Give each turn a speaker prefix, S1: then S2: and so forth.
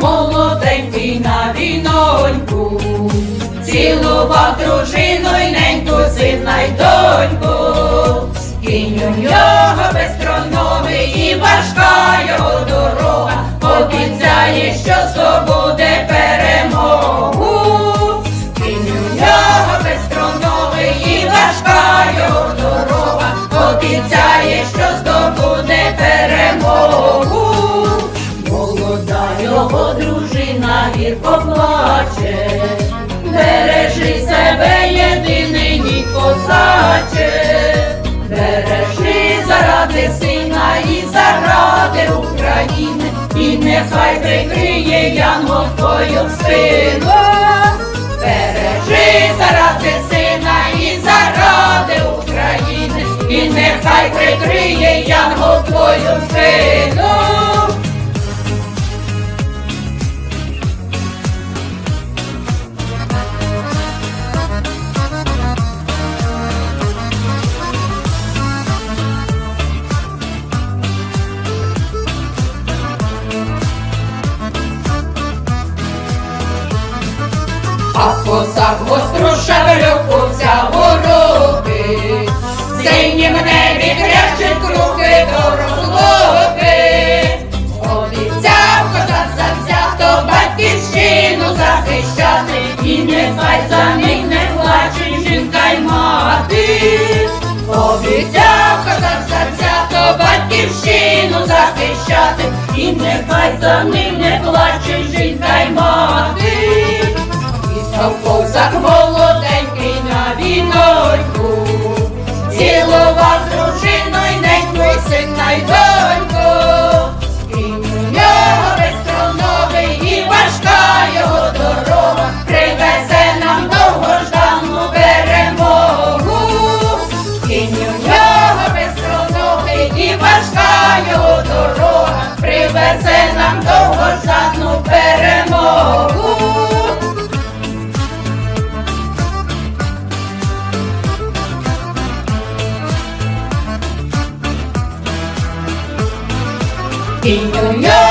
S1: молоденький на віноньку, цілував дружину й неньку, сина й доньку. Кінь у нього безкроновий і важка його дорога, обіцяє, що здобуде перемогу. Кінь у нього безкроновий і важка його дорога, обіцяє, нехай прикриє янгол твою спину. Бережи заради сина і заради України, і нехай прикриє янгол твою спину. Захищати, і нехай за них не плаче жінка й мати. І козак молоденький на віночку, цілував дружину й й сина й доньку. І у нього безкроновий і важка його дорога, привезе нам довгождану перемогу. Кінь у нього безкроновий і важка його дорога, привезе нам довгождану перемогу. Кінь у нього